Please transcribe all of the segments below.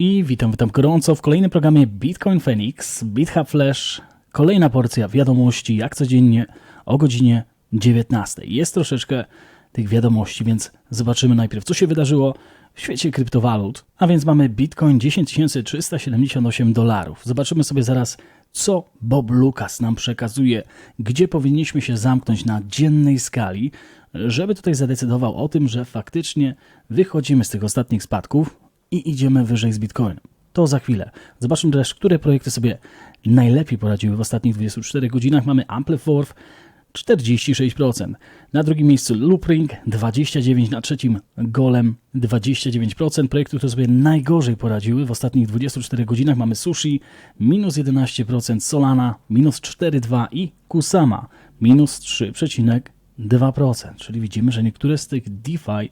I witam, witam gorąco w kolejnym programie Bitcoin Phoenix, BitHub Flash. Kolejna porcja wiadomości, jak codziennie o godzinie 19. Jest troszeczkę tych wiadomości, więc zobaczymy najpierw, co się wydarzyło w świecie kryptowalut. A więc mamy Bitcoin 10 378 dolarów. Zobaczymy sobie zaraz, co Bob Lucas nam przekazuje, gdzie powinniśmy się zamknąć na dziennej skali, żeby tutaj zadecydował o tym, że faktycznie wychodzimy z tych ostatnich spadków, i idziemy wyżej z Bitcoinem. To za chwilę. Zobaczmy też, które projekty sobie najlepiej poradziły w ostatnich 24 godzinach. Mamy Ampliforth 46%. Na drugim miejscu Loopring 29%, na trzecim Golem 29%. Projekty, które sobie najgorzej poradziły w ostatnich 24 godzinach mamy Sushi minus 11%, Solana minus 4,2% i Kusama minus 3,2%. Czyli widzimy, że niektóre z tych DeFi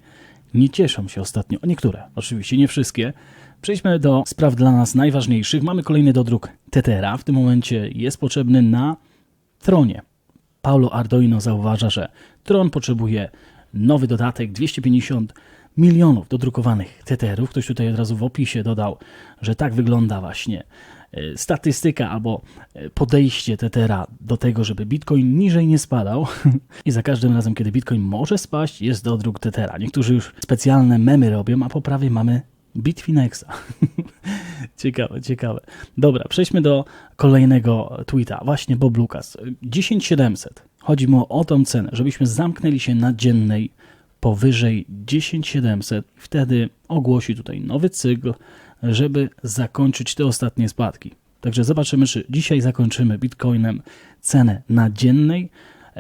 nie cieszą się ostatnio. Niektóre, oczywiście nie wszystkie. Przejdźmy do spraw dla nas najważniejszych. Mamy kolejny dodruk Tetera. W tym momencie jest potrzebny na tronie. Paulo Ardoino zauważa, że tron potrzebuje nowy dodatek 250 milionów dodrukowanych teterów. Ktoś tutaj od razu w opisie dodał, że tak wygląda właśnie statystyka albo e, podejście Tetera do tego, żeby Bitcoin niżej nie spadał i za każdym razem, kiedy Bitcoin może spaść, jest dodruk Tetera. Niektórzy już specjalne memy robią, a po prawie mamy Bitfinexa. ciekawe, ciekawe. Dobra, przejdźmy do kolejnego tweeta. Właśnie Bob Lucas. 10700. Chodzi mu o tą cenę, żebyśmy zamknęli się na dziennej powyżej 10700. Wtedy ogłosi tutaj nowy cykl, żeby zakończyć te ostatnie spadki. Także zobaczymy, czy dzisiaj zakończymy Bitcoinem cenę na dziennej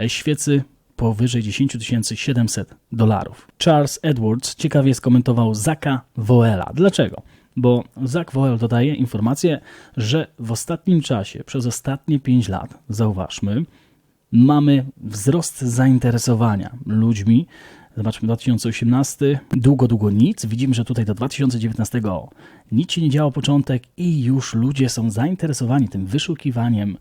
świecy powyżej 10 700 dolarów. Charles Edwards ciekawie skomentował Zaka Woela. Dlaczego? Bo Zak Woel dodaje informację, że w ostatnim czasie, przez ostatnie 5 lat, zauważmy, mamy wzrost zainteresowania ludźmi Zobaczmy 2018, długo, długo nic. Widzimy, że tutaj do 2019 nic się nie działo początek i już ludzie są zainteresowani tym wyszukiwaniem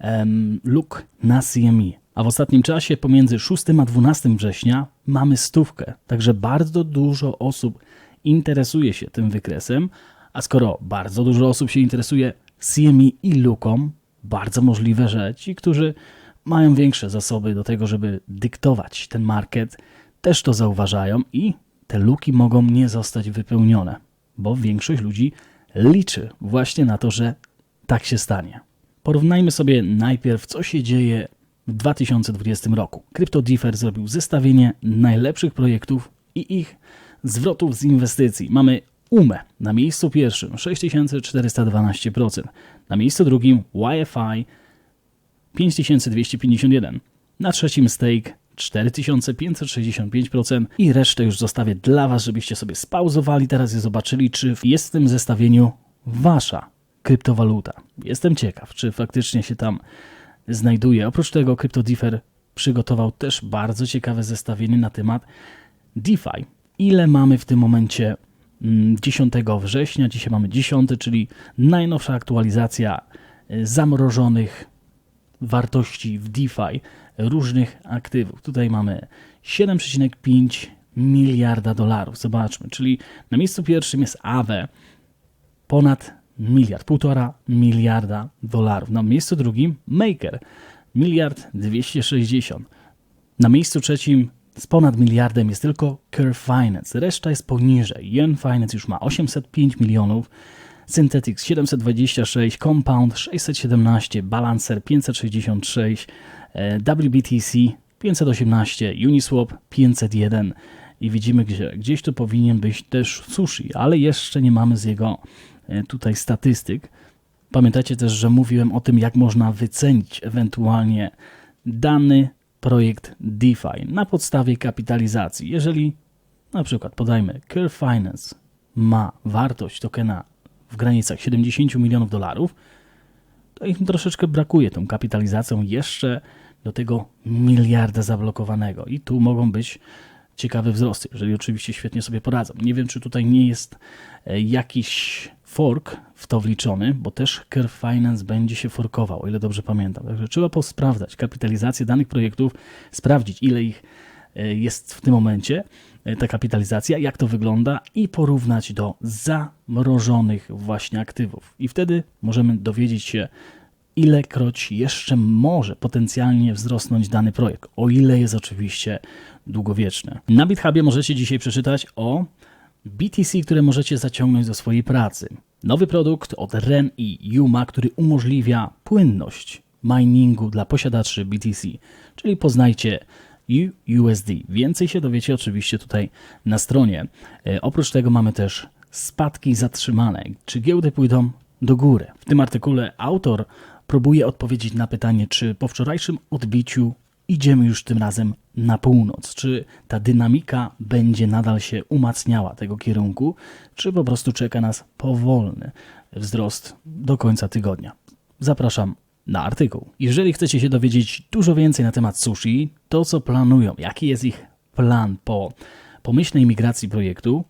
um, luk na CME. A w ostatnim czasie pomiędzy 6 a 12 września mamy stówkę. Także bardzo dużo osób interesuje się tym wykresem, a skoro bardzo dużo osób się interesuje CME i luką, bardzo możliwe, że ci, którzy mają większe zasoby do tego, żeby dyktować ten market, też to zauważają i te luki mogą nie zostać wypełnione, bo większość ludzi liczy właśnie na to, że tak się stanie. Porównajmy sobie najpierw, co się dzieje w 2020 roku. CryptoDiffer zrobił zestawienie najlepszych projektów i ich zwrotów z inwestycji. Mamy UME na miejscu pierwszym 6412%, na miejscu drugim YFI 5251, na trzecim Stake 4565% i resztę już zostawię dla Was, żebyście sobie spauzowali teraz i zobaczyli, czy jest w tym zestawieniu Wasza kryptowaluta. Jestem ciekaw, czy faktycznie się tam znajduje. Oprócz tego CryptoDiffer przygotował też bardzo ciekawe zestawienie na temat DeFi. Ile mamy w tym momencie 10 mm, września, dzisiaj mamy 10, czyli najnowsza aktualizacja y, zamrożonych wartości w DeFi różnych aktywów. Tutaj mamy 7,5 miliarda dolarów. Zobaczmy, czyli na miejscu pierwszym jest AWE, ponad miliard, półtora miliarda dolarów. Na miejscu drugim Maker, miliard 260. Na miejscu trzecim z ponad miliardem jest tylko Curve Finance, reszta jest poniżej. Yen Finance już ma 805 milionów, Synthetics 726, Compound 617, Balancer 566, e, WBTC 518, Uniswap 501 i widzimy, gdzie gdzieś tu powinien być też sushi, ale jeszcze nie mamy z jego e, tutaj statystyk. Pamiętacie też, że mówiłem o tym, jak można wycenić ewentualnie dany projekt DeFi na podstawie kapitalizacji. Jeżeli na przykład podajmy Curve Finance ma wartość tokena w granicach 70 milionów dolarów, to im troszeczkę brakuje tą kapitalizacją jeszcze do tego miliarda zablokowanego. I tu mogą być ciekawe wzrosty, jeżeli oczywiście świetnie sobie poradzą. Nie wiem, czy tutaj nie jest e, jakiś fork w to wliczony, bo też Curve Finance będzie się forkował, o ile dobrze pamiętam. Także trzeba posprawdzać kapitalizację danych projektów, sprawdzić ile ich e, jest w tym momencie, ta kapitalizacja, jak to wygląda i porównać do zamrożonych właśnie aktywów. I wtedy możemy dowiedzieć się, ilekroć jeszcze może potencjalnie wzrosnąć dany projekt, o ile jest oczywiście długowieczny. Na BitHubie możecie dzisiaj przeczytać o BTC, które możecie zaciągnąć do swojej pracy. Nowy produkt od REN i Yuma, który umożliwia płynność miningu dla posiadaczy BTC, czyli poznajcie USD. Więcej się dowiecie oczywiście tutaj na stronie. E, oprócz tego mamy też spadki zatrzymane. Czy giełdy pójdą do góry? W tym artykule autor próbuje odpowiedzieć na pytanie, czy po wczorajszym odbiciu idziemy już tym razem na północ. Czy ta dynamika będzie nadal się umacniała tego kierunku, czy po prostu czeka nas powolny wzrost do końca tygodnia? Zapraszam na artykuł. Jeżeli chcecie się dowiedzieć dużo więcej na temat sushi, to co planują, jaki jest ich plan po pomyślnej migracji projektu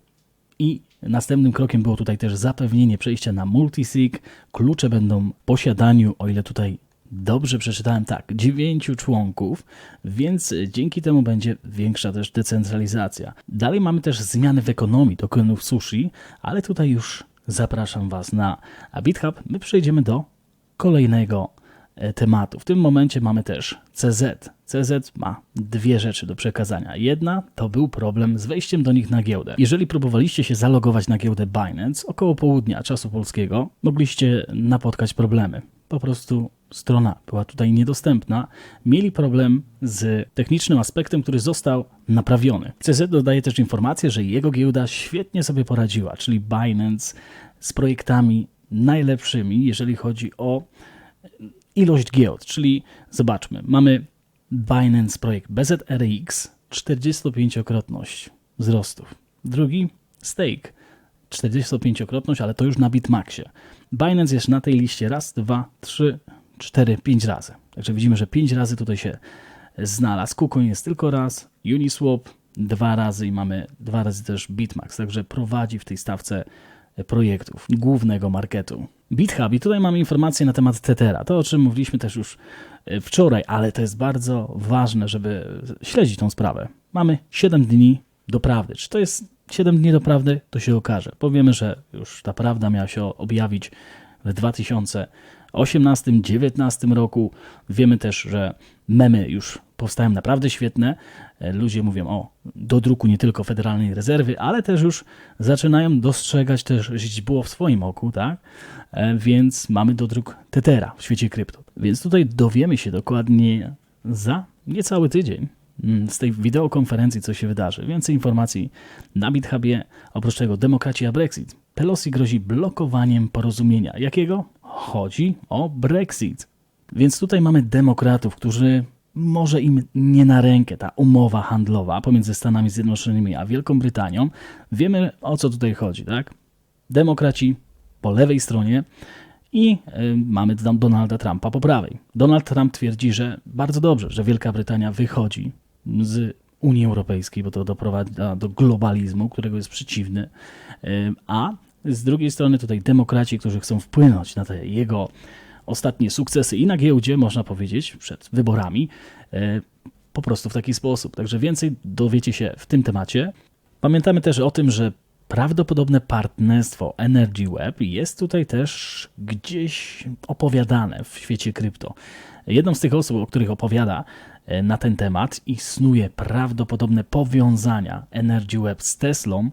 i następnym krokiem było tutaj też zapewnienie przejścia na multisig. Klucze będą w posiadaniu, o ile tutaj dobrze przeczytałem, tak, dziewięciu członków, więc dzięki temu będzie większa też decentralizacja. Dalej mamy też zmiany w ekonomii tokenów sushi, ale tutaj już zapraszam Was na BitHub. My przejdziemy do kolejnego tematu. W tym momencie mamy też CZ. CZ ma dwie rzeczy do przekazania. Jedna to był problem z wejściem do nich na giełdę. Jeżeli próbowaliście się zalogować na giełdę Binance około południa czasu polskiego, mogliście napotkać problemy. Po prostu strona była tutaj niedostępna. Mieli problem z technicznym aspektem, który został naprawiony. CZ dodaje też informację, że jego giełda świetnie sobie poradziła, czyli Binance z projektami najlepszymi, jeżeli chodzi o ilość giełd, czyli zobaczmy, mamy Binance projekt BZRX 45-krotność wzrostów. Drugi Stake 45-krotność, ale to już na Bitmaxie. Binance jest na tej liście raz, dwa, trzy, cztery, pięć razy. Także widzimy, że pięć razy tutaj się znalazł. KuCoin jest tylko raz, Uniswap dwa razy i mamy dwa razy też Bitmax. Także prowadzi w tej stawce projektów głównego marketu. BitHub i tutaj mamy informacje na temat Tethera, to o czym mówiliśmy też już e, wczoraj, ale to jest bardzo ważne, żeby śledzić tą sprawę. Mamy 7 dni do prawdy. Czy to jest 7 dni do prawdy? To się okaże. Powiemy, że już ta prawda miała się objawić w 2018-2019 roku. Wiemy też, że memy już powstają naprawdę świetne. E, Ludzie mówią o do druku nie tylko Federalnej Rezerwy, ale też już zaczynają dostrzegać też źdźbło w swoim oku, tak? E, Więc mamy dodruk Tetera w świecie krypto. Więc tutaj dowiemy się dokładnie za niecały tydzień mm, z tej wideokonferencji, co się wydarzy. Więcej informacji na BitHubie. Oprócz tego demokraci a Brexit. Pelosi grozi blokowaniem porozumienia. Jakiego? Chodzi o Brexit. Więc tutaj mamy demokratów, którzy może im nie na rękę ta umowa handlowa pomiędzy Stanami Zjednoczonymi a Wielką Brytanią. Wiemy o co tutaj chodzi, tak? Demokraci po lewej stronie i y, mamy Don- Donalda Trumpa po prawej. Donald Trump twierdzi, że bardzo dobrze, że Wielka Brytania wychodzi z Unii Europejskiej, bo to doprowadza do globalizmu, którego jest przeciwny, y, a z drugiej strony tutaj demokraci, którzy chcą wpłynąć na te jego ostatnie sukcesy i na giełdzie, można powiedzieć, przed wyborami, e, po prostu w taki sposób. Także więcej dowiecie się w tym temacie. Pamiętamy też o tym, że prawdopodobne partnerstwo Energy Web jest tutaj też gdzieś opowiadane w świecie krypto. Jedną z tych osób, o których opowiada e, na ten temat i snuje prawdopodobne powiązania Energy Web z Teslą,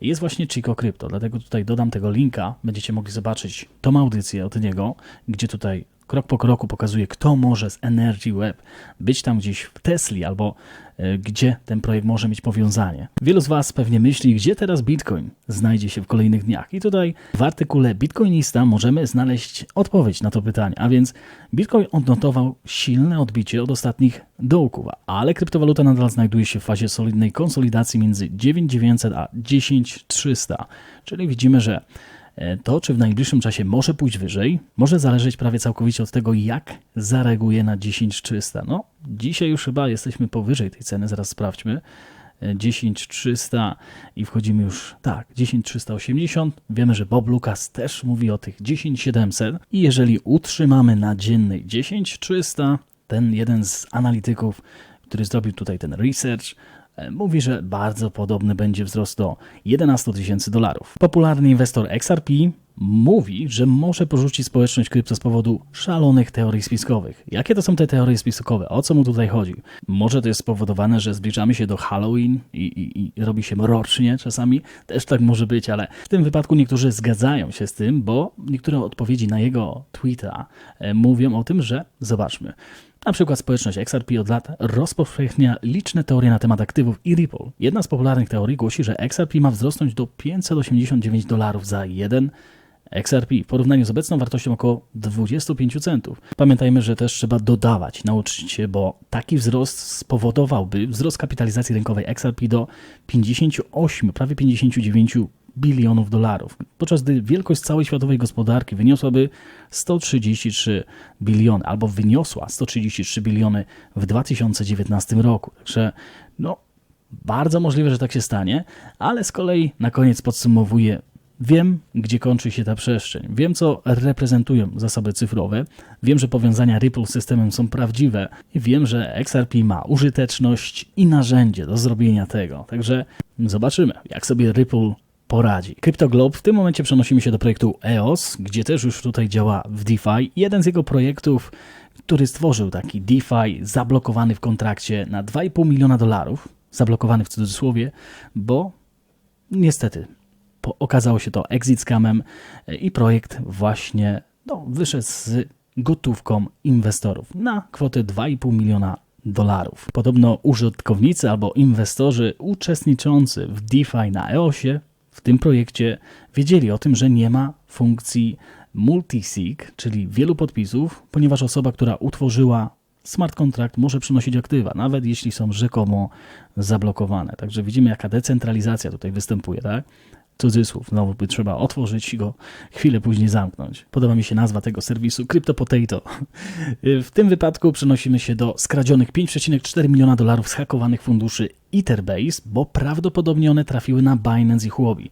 jest właśnie Chico Crypto. Dlatego tutaj dodam tego linka. Będziecie mogli zobaczyć tą audycję od niego, gdzie tutaj krok po kroku pokazuje, kto może z Energy Web być tam gdzieś w Tesli albo e, gdzie ten projekt może mieć powiązanie. Wielu z Was pewnie myśli, gdzie teraz Bitcoin znajdzie się w kolejnych dniach. I tutaj w artykule Bitcoinista możemy znaleźć odpowiedź na to pytanie. A więc Bitcoin odnotował silne odbicie od ostatnich dołków, ale kryptowaluta nadal znajduje się w fazie solidnej konsolidacji między 9900 a 10300. Czyli widzimy, że To, czy w najbliższym czasie może pójść wyżej, może zależeć prawie całkowicie od tego, jak zareaguje na 10300. No, dzisiaj już chyba jesteśmy powyżej tej ceny, zaraz sprawdźmy. E, 10300 i wchodzimy już, tak, 10380. Wiemy, że Bob Lucas też mówi o tych 10700 i jeżeli utrzymamy na dziennej 10300, ten jeden z analityków, który zrobił tutaj ten research, e, mówi, że bardzo podobny będzie wzrost do 11 tysięcy dolarów. Popularny inwestor XRP mówi, że może porzucić społeczność krypto z powodu szalonych teorii spiskowych. Jakie to są te teorie spiskowe? O co mu tutaj chodzi? Może to jest spowodowane, że zbliżamy się do Halloween i, i, i robi się mrocznie czasami? Też tak może być, ale w tym wypadku niektórzy zgadzają się z tym, bo niektóre odpowiedzi na jego tweeta e, mówią o tym, że zobaczmy. Na przykład społeczność XRP od lat rozpowszechnia liczne teorie na temat aktywów i Ripple. Jedna z popularnych teorii głosi, że XRP ma wzrosnąć do 589 dolarów za jeden XRP w porównaniu z obecną wartością około 25 centów. Pamiętajmy, że też trzeba dodawać, nauczyć się, bo taki wzrost spowodowałby wzrost kapitalizacji rynkowej XRP do 58, prawie 59 bilionów dolarów, podczas gdy wielkość całej światowej gospodarki wyniosłaby 133 biliony, albo wyniosła 133 biliony w 2019 roku. Także no, bardzo możliwe, że tak się stanie, ale z kolei na koniec podsumowuję Wiem, gdzie kończy się ta przestrzeń. Wiem, co reprezentują zasoby cyfrowe. Wiem, że powiązania Ripple z systemem są prawdziwe. I wiem, że XRP ma użyteczność i narzędzie do zrobienia tego. Także zobaczymy, jak sobie Ripple poradzi. CryptoGlobe w tym momencie przenosimy się do projektu EOS, gdzie też już tutaj działa w DeFi. Jeden z jego projektów, który stworzył taki DeFi zablokowany w kontrakcie na 2,5 miliona dolarów, zablokowany w cudzysłowie, bo niestety okazało się to exit scamem e, i projekt właśnie no, wyszedł z gotówką inwestorów na kwotę 2,5 miliona dolarów. Podobno użytkownicy albo inwestorzy uczestniczący w DeFi na EOSie w tym projekcie wiedzieli o tym, że nie ma funkcji multisig, czyli wielu podpisów, ponieważ osoba, która utworzyła smart contract może przynosić aktywa, nawet jeśli są rzekomo zablokowane. Także widzimy, jaka decentralizacja tutaj występuje, tak? Cudzysłów, znowu by trzeba otworzyć i go chwilę później zamknąć. Podoba mi się nazwa tego serwisu Crypto Potato. W tym wypadku przenosimy się do skradzionych 5,4 miliona dolarów zhakowanych funduszy Etherbase, bo prawdopodobnie one trafiły na Binance i Huobi.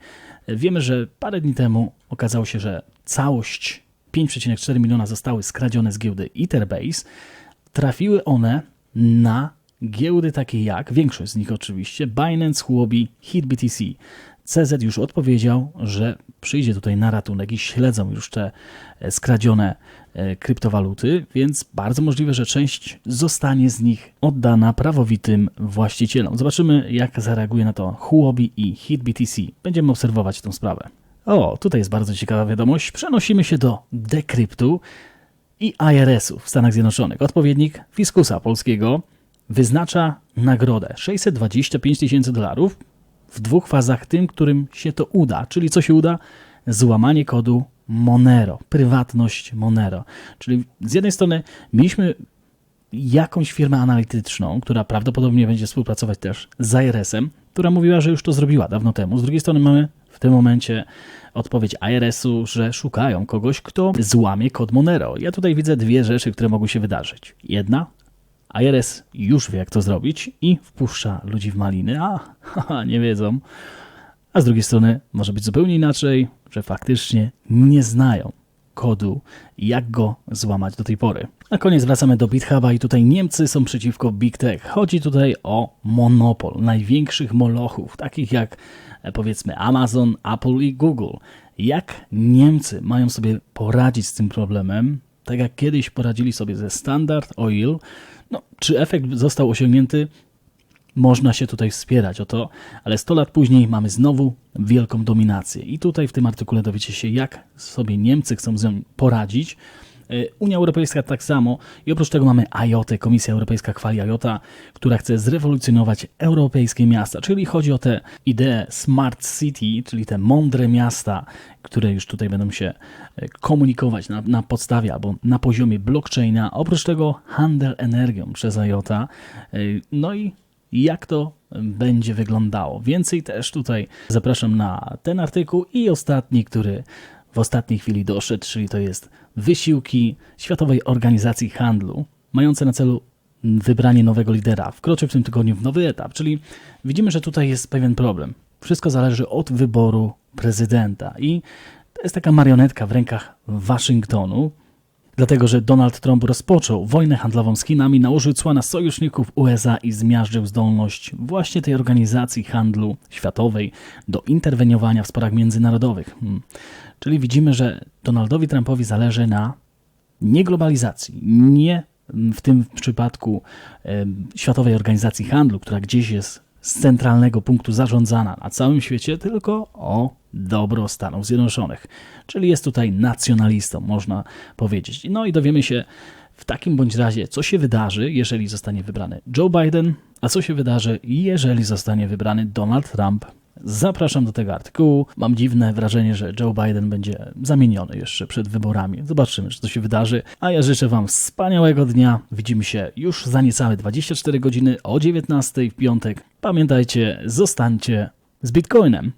Wiemy, że parę dni temu okazało się, że całość 5,4 miliona zostały skradzione z giełdy Etherbase. Trafiły one na giełdy takie jak, większość z nich oczywiście, Binance, Huobi, HitBTC. CZ już odpowiedział, że przyjdzie tutaj na ratunek i śledzą już te e, skradzione e, kryptowaluty, więc bardzo możliwe, że część zostanie z nich oddana prawowitym właścicielom. Zobaczymy, jak zareaguje na to Huobi i HitBTC. Będziemy obserwować tę sprawę. O, tutaj jest bardzo ciekawa wiadomość. Przenosimy się do Decryptu i IRS-u w Stanach Zjednoczonych. Odpowiednik fiskusa polskiego wyznacza nagrodę 625 tysięcy dolarów w dwóch fazach, tym, którym się to uda. Czyli co się uda? Złamanie kodu Monero, prywatność Monero. Czyli z jednej strony mieliśmy jakąś firmę analityczną, która prawdopodobnie będzie współpracować też z IRS-em, która mówiła, że już to zrobiła dawno temu. Z drugiej strony mamy w tym momencie odpowiedź IRS-u, że szukają kogoś, kto złamie kod Monero. Ja tutaj widzę dwie rzeczy, które mogą się wydarzyć. Jedna, IRS już wie, jak to zrobić i wpuszcza ludzi w maliny, a haha, nie wiedzą. A z drugiej strony może być zupełnie inaczej, że faktycznie nie znają kodu jak go złamać do tej pory. Na koniec wracamy do BitHuba i tutaj Niemcy są przeciwko Big Tech. Chodzi tutaj o monopol największych molochów, takich jak e, powiedzmy Amazon, Apple i Google. Jak Niemcy mają sobie poradzić z tym problemem, tak jak kiedyś poradzili sobie ze Standard Oil, no, czy efekt został osiągnięty? Można się tutaj wspierać o to, ale 100 lat później mamy znowu wielką dominację. I tutaj w tym artykule dowiecie się, jak sobie Niemcy chcą z nią poradzić. E, Unia Europejska tak samo i oprócz tego mamy IOT, Komisja Europejska chwali IOTA, która chce zrewolucjonować europejskie miasta, czyli chodzi o te idee Smart City, czyli te mądre miasta, które już tutaj będą się e, komunikować na, na podstawie albo na poziomie blockchaina. Oprócz tego handel energią przez IOTA. E, No i jak to będzie wyglądało. Więcej też tutaj zapraszam na ten artykuł i ostatni, który w ostatniej chwili doszedł, czyli to jest wysiłki Światowej Organizacji Handlu, mające na celu wybranie nowego lidera. Wkroczy w tym tygodniu w nowy etap, czyli widzimy, że tutaj jest pewien problem. Wszystko zależy od wyboru prezydenta i to jest taka marionetka w rękach Waszyngtonu, dlatego że Donald Trump rozpoczął wojnę handlową z Chinami, nałożył cła na sojuszników USA i zmiażdżył zdolność właśnie tej organizacji handlu światowej do interweniowania w sporach międzynarodowych. Czyli widzimy, że Donaldowi Trumpowi zależy na nie globalizacji, nie w tym przypadku Światowej Organizacji Handlu, która gdzieś jest z centralnego punktu zarządzana na całym świecie, tylko o dobro Stanów Zjednoczonych. Czyli jest tutaj nacjonalistą, można powiedzieć. No i dowiemy się w takim bądź razie, co się wydarzy, jeżeli zostanie wybrany Joe Biden, a co się wydarzy, jeżeli zostanie wybrany Donald Trump. Zapraszam do tego artykułu. Mam dziwne wrażenie, że Joe Biden będzie zamieniony jeszcze przed wyborami. Zobaczymy, czy to się wydarzy. A ja życzę Wam wspaniałego dnia. Widzimy się już za niecałe 24 godziny o 19 w piątek. Pamiętajcie, zostańcie z Bitcoinem.